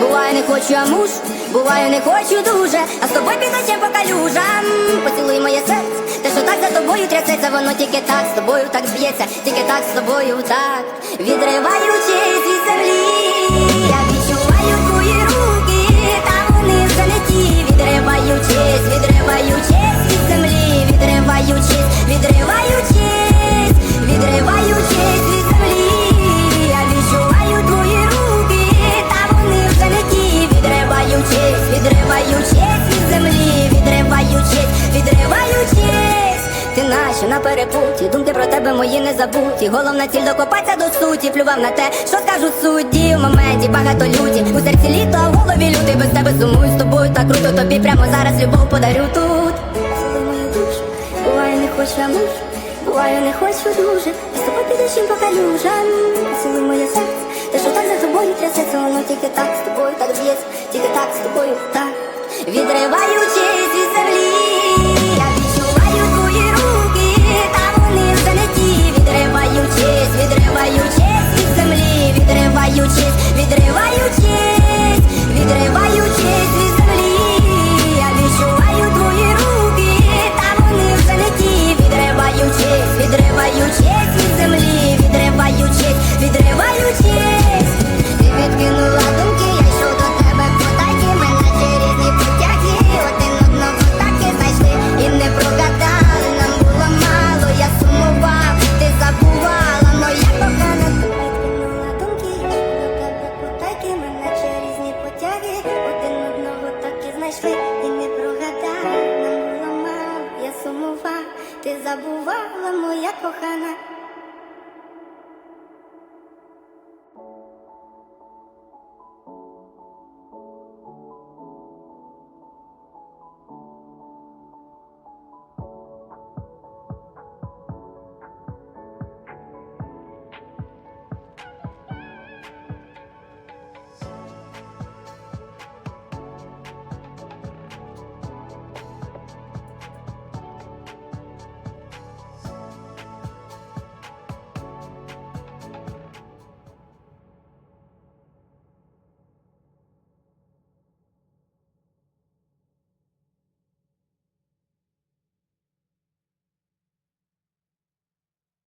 Буває, не хочу, а муж, буває, не хочу дуже, а з тобою піду ще по калюжам. Поцілуй моє серце, те, що так за тобою трясеться, воно тільки так з тобою так зб'ється, тільки так з тобою так, відриваючись від землі, Наче на перепуті, думки про тебе мої не забуті. Головна ціль докопатися до суті, плював на те, що скажуть судді в моменті багато люті. У серці літо, в голові лютий без тебе сумую з тобою так круто. Тобі прямо зараз любов подарю тут. Мою душу, буває не хочу, а муж, буває не хочу дуже. І з тобою піду чим по калюжам. Цілуй моє серце, те, що так за тобою трясеться, воно тільки так з тобою так б'ється, тільки так з тобою так. Відриваючись знайшли, і не прогадали, нам було мало, я сумував, ти забувала, моя кохана.